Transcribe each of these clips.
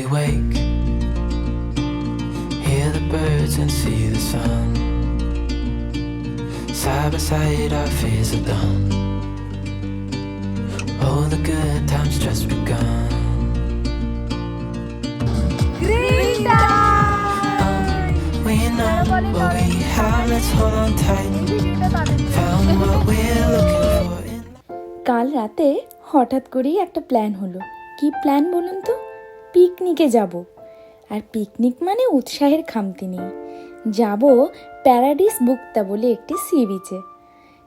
we wake. Hear the birds and see the sun. Side by side, our fears are done. Oh, the good times just begun. Oh, we know what we have, let's hold on tight. Found what we're looking for কাল রাতে হঠাৎ করেই একটা plan হলো কি plan বলুন তো পিকনিকে যাব। আর পিকনিক মানে উৎসাহের খামতি নেই। যাব প্যারাডিস বুকতা বলে একটি সি বিচে।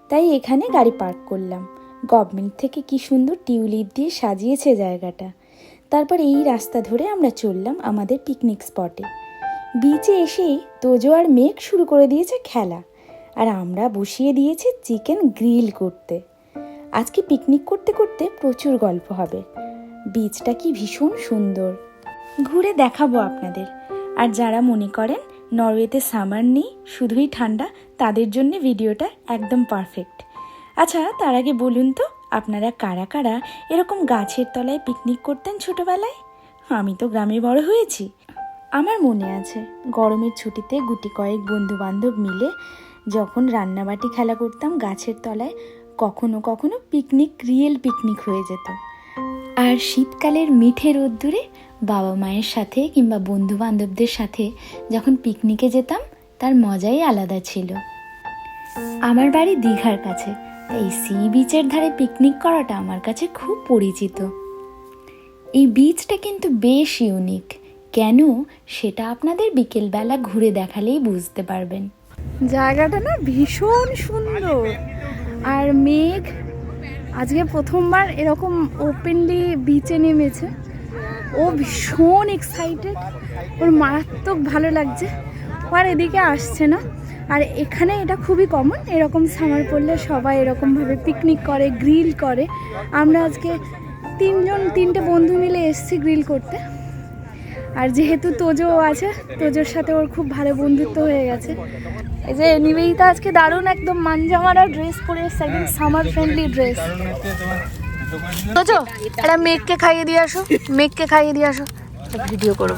তাই এখানে গাড়ি পার্ক করলাম। গভর্নমেন্ট থেকে কি সুন্দর টিউলিপ দিয়ে সাজিয়েছে জায়গাটা। তারপর এই রাস্তা ধরে আমরা চললাম আমাদের পিকনিক স্পটে। বিচে এসেই তোজো আর মেঘ শুরু করে দিয়েছে খেলা। আর আমরা বসিয়ে দিয়েছি চিকেন গ্রিল করতে। আজকে পিকনিক করতে করতে প্রচুর গল্প হবে। বীজটা কি ভীষণ সুন্দর। ঘুরে দেখাবো আপনাদের। আর যারা মনে করেন নরওয়েতে সামার নেই, শুধুই ঠান্ডা, তাদের জন্য ভিডিওটা একদম পারফেক্ট। আচ্ছা তার আগে বলুন তো, আপনারা কারা কারা এরকম গাছের তলায় পিকনিক করতেন ছোটবেলায়? আমি তো গ্রামে বড় হয়েছি। আমার মনে আছে, গরমের ছুটিতে গুটি কয়েক বন্ধু বান্ধব মিলে যখন রান্নাবাটি খেলা করতাম গাছের তলায়, কখনো কখনো পিকনিক, রিয়েল পিকনিক হয়ে যেত। আর শীতকালের মিঠে রোদ্দুরে বাবা মায়ের সাথে কিংবা বন্ধু বান্ধবদের সাথে যখন পিকনিকে যেতাম, তার মজাই আলাদা ছিল। আমার বাড়ি দীঘার কাছে, তাই সি বিচের ধারে পিকনিক করাটা আমার কাছে খুব পরিচিত। এই বিচটা কিন্তু বেশ ইউনিক কেন? সেটা আপনাদের বিকেলবেলা ঘুরে দেখালেই বুঝতে পারবেন। জায়গাটা না ভীষণ সুন্দর। আর মেঘ আজকে প্রথমবার এরকম ওপেনলি বিচে নেমেছে। ও ভীষণ এক্সাইটেড ওর মারাত্মক ভালো লাগছে। আর এদিকে আসছে না। আর এখানে এটা খুবই কমন এরকম সামার পড়লে সবাই এরকমভাবে পিকনিক করে গ্রিল করে। আমরা আজকে তিনজন, তিনটে বন্ধু মিলে এসছি গ্রিল করতে। আর যেহেতু তোজো আছে, তোজোর সাথে ওর খুব ভালো বন্ধুত্ব হয়ে গেছে। এই যে নিবেদিতা আজকে দারুণ একদম মানজামারা ড্রেস পরে এসছে একদম সামার ফ্রেন্ডলি ড্রেস তোজো এটা মেঘকে খাইয়ে দিয়ে আসো মেঘকে খাইয়ে দিয়ে আসো ভিডিও করব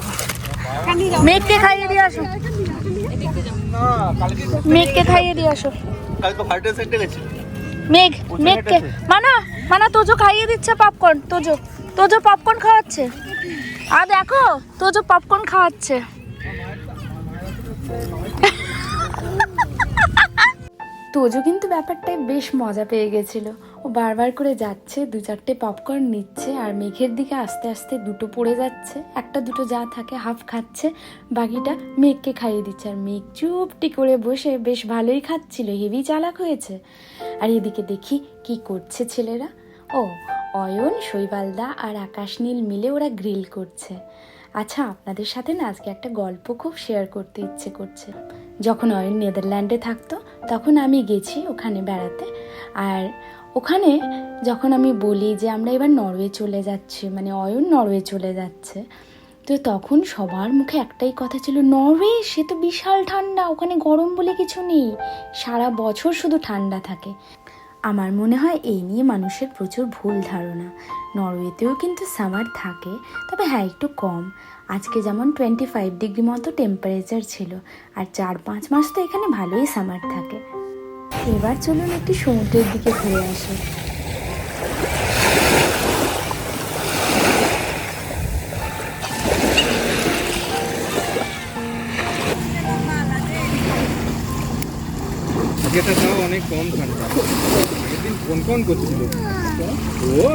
মেঘকে খাইয়ে দিয়ে আসো মেঘকে খাইয়ে দিয়ে আসো মেঘ মেঘকে মানা মানা তোজো খাইয়ে দিচ্ছে পপকর্ন তোজো তোজো পপকর্ন খাওয়াচ্ছে আর দেখো তোজো পপকর্ন খাওয়াচ্ছে তোজো কিন্তু ব্যাপারটায় বেশ মজা পেয়ে গেছিল। ও বারবার করে যাচ্ছে, দু চারটে পপকর্ন নিচ্ছে আর মেঘের দিকে আস্তে আস্তে দুটো পড়ে যাচ্ছে। একটা দুটো যা থাকে হাফ খাচ্ছে, বাকিটা মেঘকে খাইয়ে দিচ্ছে। আর মেঘ চুপটি করে বসে বেশ ভালোই খাচ্ছিল হেভি চালাক হয়েছে। আর এদিকে দেখি কি করছে ছেলেরা। ও অয়ন, শৈবালদা আর আকাশ নীল মিলে ওরা গ্রিল করছে। আচ্ছা আপনাদের সাথে না আজকে একটা গল্প খুব শেয়ার করতে ইচ্ছে করছে। যখন অয়ন নেদারল্যান্ডে থাকতো, তখন আমি গেছি ওখানে বেড়াতে। আর ওখানে যখন আমি বলি যে আমরা এবার নরওয়ে চলে যাচ্ছি মানে অয়ন নরওয়ে চলে যাচ্ছে, তো তখন সবার মুখে একটাই কথা ছিল, নরওয়ে? সে তো বিশাল ঠান্ডা, ওখানে গরম বলে কিছু নেই। সারা বছর শুধু ঠান্ডা থাকে। আমার মনে হয় এই নিয়ে মানুষের প্রচুর ভুল ধারণা। নরওয়েতেও কিন্তু সামার থাকে, তবে হ্যাঁ একটু কম। আজকে যেমন টোয়েন্টি ফাইভ ডিগ্রি মতো টেম্পারেচার ছিল, আর চার পাঁচ মাস তো এখানে ভালোই সামার থাকে। এবার চলুন একটু সমুদ্রের দিকে ঘুরে আসি। অনেক কম ঠান্ডা। কোন কোন করছিল ও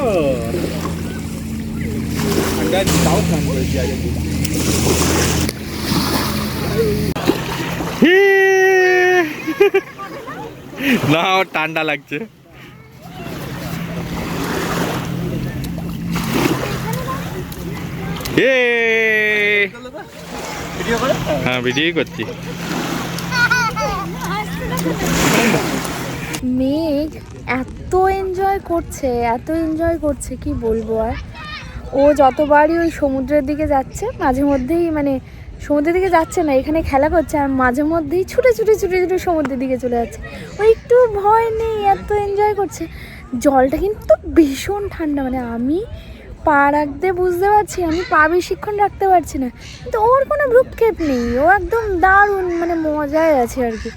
ঠান্ডা তাও স্নান করেছি দিন না, আমার ঠান্ডা লাগছে। হ্যাঁ ভিডিওই করছি। মেঘ এত এনজয় করছে, এত এনজয় করছে, কি বলব আর? ও যতবারই ওই সমুদ্রের দিকে যাচ্ছে, মাঝে মধ্যেই মানে সমুদ্রের দিকে যাচ্ছে না, এখানে খেলা করছে, আর মাঝে মধ্যেই ছুটে ছুটে ছুটে ছুটে সমুদ্রের দিকে চলে যাচ্ছে। ও একটু ভয় নেই, এত এনজয় করছে। জলটা কিন্তু ভীষণ ঠান্ডা মানে আমি পা রাখতে বুঝতে পারছি আমি পা বেশিক্ষণ রাখতে পারছি না, কিন্তু ওর কোনো ভ্রুক্ষেপ নেই, ও একদম দারুণ মানে মজায় আছে আর কি।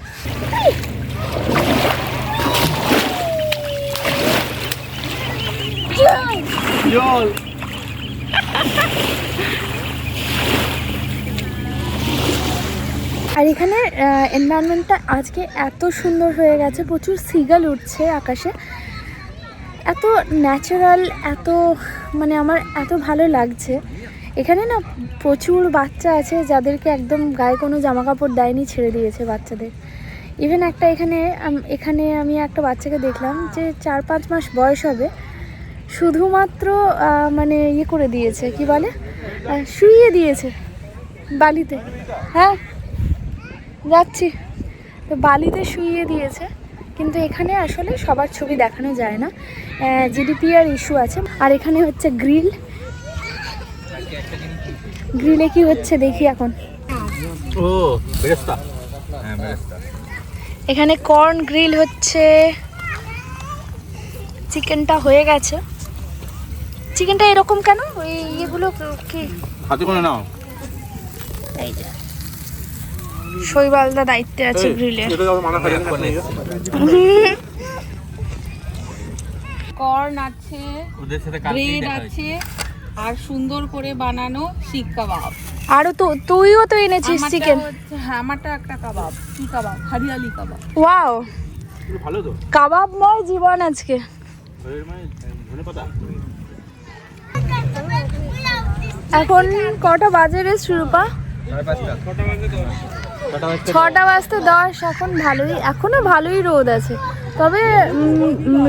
জল আর এখানে এনভায়রনমেন্টটা আজকে এত সুন্দর হয়ে গেছে, প্রচুর সিগাল উঠছে আকাশে। এত ন্যাচারাল এত মানে আমার এত ভালো লাগছে। এখানে না প্রচুর বাচ্চা আছে যাদেরকে একদম গায়ে কোনো জামা কাপড় দেয়নি, ছেড়ে দিয়েছে বাচ্চাদের। ইভেন একটা এখানে এখানে আমি একটা বাচ্চাকে দেখলাম যে চার পাঁচ মাস বয়স হবে শুধুমাত্র মানে ইয়ে করে দিয়েছে কি বলে? শুইয়ে দিয়েছে বালিতে। হ্যাঁ যাচ্ছি। তো বালিতে শুইয়ে দিয়েছে কিন্তু এখানে আসলে সবার ছবি দেখানো যায় না। জিডিপিআর ইস্যু আছে। আর এখানে হচ্ছে গ্রিল গ্রিলে কি হচ্ছে দেখি এখন। হ্যাঁ এখানে কর্ন গ্রিল হচ্ছে। চিকেনটা হয়ে গেছে। চিকেনটা এরকম কেন? ওই ইয়েগুলো কি? হাতে করে নাও। এই যে। শৈবালদা দায়িত্বে আছে গ্রিলে। এটা তো মানা খাই কর্ন আছে ওদের সাথে ব্রেড আছে আর সুন্দর করে বানানো শিক কাবাব। আরও তো তুইও তো এনেছিস চিকেন হ্যাঁ আমারটা একটা কাবাব কি কাবাব? হরিয়ালি কাবাব। ওয়াও। ভালো তো। কাবাবময় জীবন আজকে। মানে ধনে পাতা এখন কটা বাজে রে সুরূপা? ছটা বাজতে দশ, এখন ভালোই, এখনও ভালোই রোদ আছে। তবে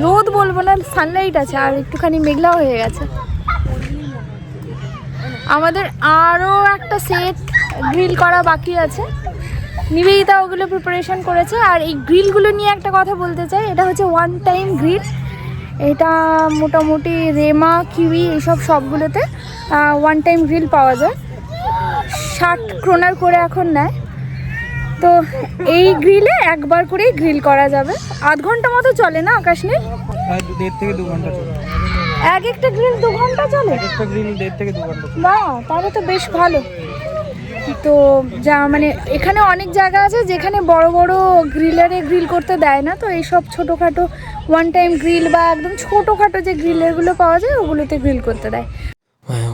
রোদ বলব না সানলাইট আছে, আর একটুখানি মেঘলাও হয়ে গেছে। আমাদের আরও একটা সেট গ্রিল করা বাকি আছে। নিবেদিতা ওগুলো প্রিপারেশন করেছে, আর এই গ্রিলগুলো নিয়ে একটা কথা বলতে চাই, এটা হচ্ছে ওয়ান টাইম গ্রিল এটা মোটামুটি রেমা, কিউই, এইসব সবগুলোতে ওয়ান টাইম গ্রিল পাওয়া যায়। ষাট ক্রোনার করে এখন নেয়। তো এই গ্রিলে একবার করেই গ্রিল করা যাবে। আধ ঘণ্টা মতো চলে না আকাশ নীল হ্যাঁ দেড় থেকে দু ঘণ্টা চলে। এক একটা গ্রিল দু ঘণ্টা চলে? একটা গ্রিল দেড় থেকে দু ঘণ্টা বা তাহলে তো বেশ ভালো। তো যা মানে এখানে অনেক জায়গা আছে যেখানে বড় বড় গ্রিলারে গ্রিল করতে দেয় না। তো এইসব ছোটোখাটো ওয়ান টাইম গ্রিল বা একদম ছোটোখাটো যে গ্রিলারগুলো পাওয়া যায় ওগুলোতে গ্রিল করতে দেয়।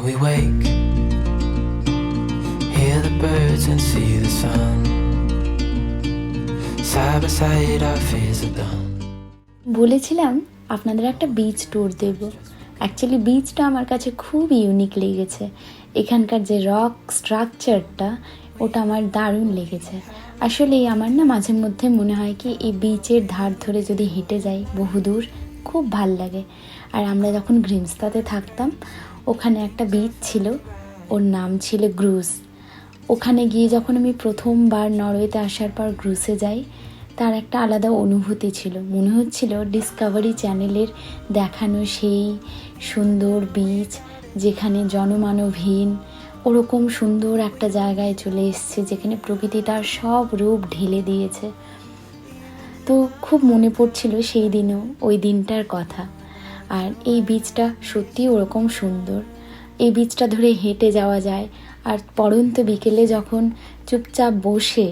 We wake, hear the birds and see the sun. Side by side, our fears are done. বলেছিলাম আপনাদের একটা বিচ ট্যুর দেব। অ্যাকচুয়ালি বিচটা আমার কাছে খুব ইউনিক লেগেছে। এখানকার যে রক স্ট্রাকচারটা ওটা আমার দারুণ লেগেছে। আসলে আমার না মাঝে মধ্যে মনে হয় কি এই বিচের ধার ধরে যদি হেঁটে যাই বহুদূর খুব ভালো লাগে। আর আমরা যখন গ্রিমস্তাতে থাকতাম ওখানে একটা বিচ ছিল, ওর নাম ছিল গ্রুস ওখানে গিয়ে যখন আমি প্রথমবার নরওয়েতে আসার পর গ্রুসে যাই, তার একটা আলাদা অনুভূতি ছিল। মনে হচ্ছিল ডিসকভারি চ্যানেলের দেখানো সেই সুন্দর বীচ যেখানে জনমানবহীন, ওরকম সুন্দর একটা জায়গায় চলে এসছে যেখানে প্রকৃতি তার সব রূপ ঢেলে দিয়েছে। তো খুব মনে পড়ছিল সেই দিনেও, ওই দিনটার কথা। আর এই বীজটা সত্যি ওরকম সুন্দর এই বীজটা ধরে হেঁটে যাওয়া যায় আর পরন্ত বিকেলে যখন চুপচাপ বসে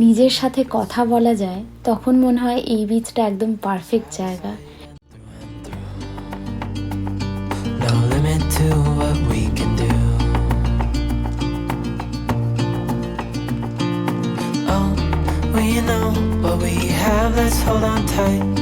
নিজের সাথে কথা বলা যায় তখন মনে হয় এই বীজটা একদম পারফেক্ট জায়গা. Oh, we know what we have, let's hold on tight.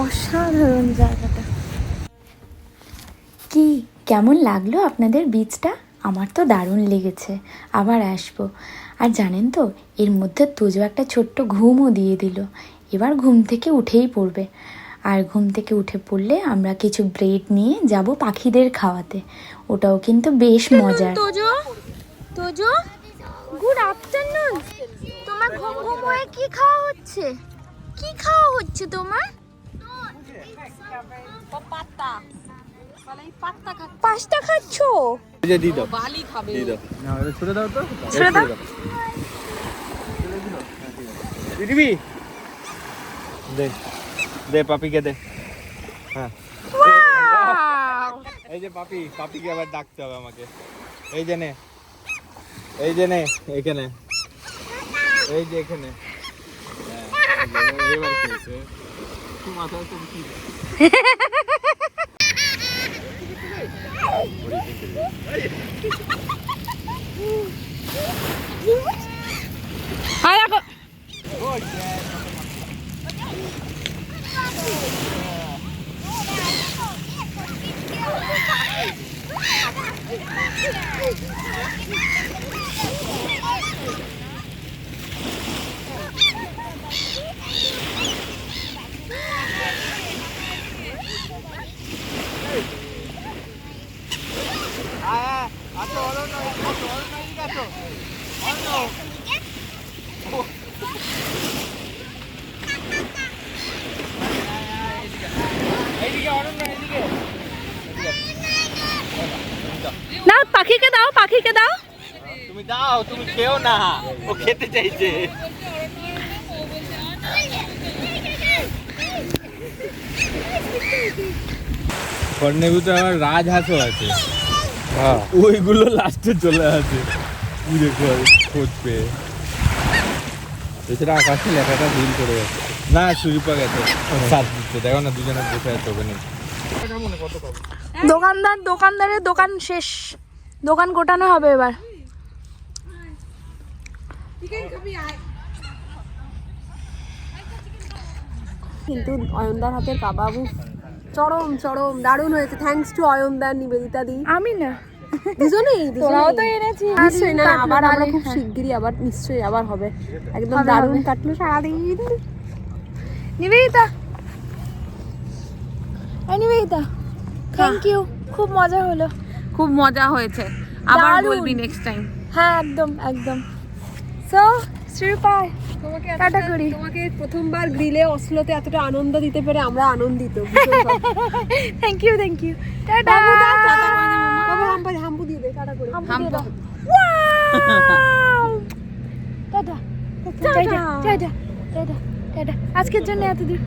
অসাধারণ জায়গাটা। কি কেমন লাগল আপনাদের বীজটা? আমার তো দারুণ লেগেছে। আবার আসব। আর জানেন তো এর মধ্যে তুজো একটা ছোট্ট ঘুমও দিয়ে দিল। এবার ঘুম থেকে উঠেই পড়বে। আর ঘুম থেকে উঠে পড়লে আমরা কিছু ব্রেড নিয়ে যাব পাখিদের খাওয়াতে। ওটাও কিন্তু বেশ মজার। তোজো? তোজো? Good afternoon. তোমার ঘুম ঘুম হয়ে কি খাওয়া হচ্ছে? কি খাওয়া হচ্ছে তোমার? পাস্তা খাচ্ছো? এই যে দি দাও। বালি খাবে। দি দাও। না ওটা ছেড়ে দাও তো। ছেড়ে দাও। দিদিবি দে দে পাপিকে দে। হ্যাঁ। এই যে পাপি পাপিকে আবার ডাকতে হবে আমাকে। এই যে নে। এই যে নে এখানে। এই যে এখানে। হ্যাঁ, এই যে, এবার কি হয়েছে? একটু মাথা তো কি আচ্ছা হলো না পাখিকে দাও পাখিকে দাও। তুমি দাও তুমি খেও না। ও খেতে চাইছে। কর্নেবুতে আবার রাজহাঁসও আছে। ওইগুলো লাস্টে চলে আসে। পুজো করে খোঁজ পেয়ে। এছাড়া আকাশে লেখাটা ভুল করে গেছে না সুরিপা গেছে। সাত দিচ্ছে। দেখো না দুজনে বসে আছে ওখানে। দোকানদার দোকানদারের দোকান শেষ। দোকান গোটানো হবে এবার। কিন্তু অয়নদার হাতের কাবাবু চরম চরম দারুণ হয়েছে। থ্যাঙ্কস টু অয়নদার নিবেদিতা দি। আমি না। দুজনেই তোরাও তো দুজনেই। নিশ্চয়ই না আবার আমরা খুব। শিগগিরই আবার নিশ্চয়ই আবার হবে। একদম দারুণ কাটলো সারাদিন। নিবেদিতা। এই নিবেদিতা থ্যাংক ইউ খুব মজা হলো। খুব মজা হয়েছে। আবার বলবি নেক্সট টাইম হ্যাঁ একদম একদম। সো শ্রীপাই তোমাকে টাটা করি। তোমাকে প্রথমবার গ্রিলে অসলোতে এতটা আনন্দ দিতে পেরে আমরা আনন্দিত থ্যাংক ইউ থ্যাংক ইউ টাটা বাবা হাম্পা হাম্পু দিয়ে দে টাটা করে হাম্পা টাটা টাটা টাটা টাটা টাটা আজকের জন্য এত দূর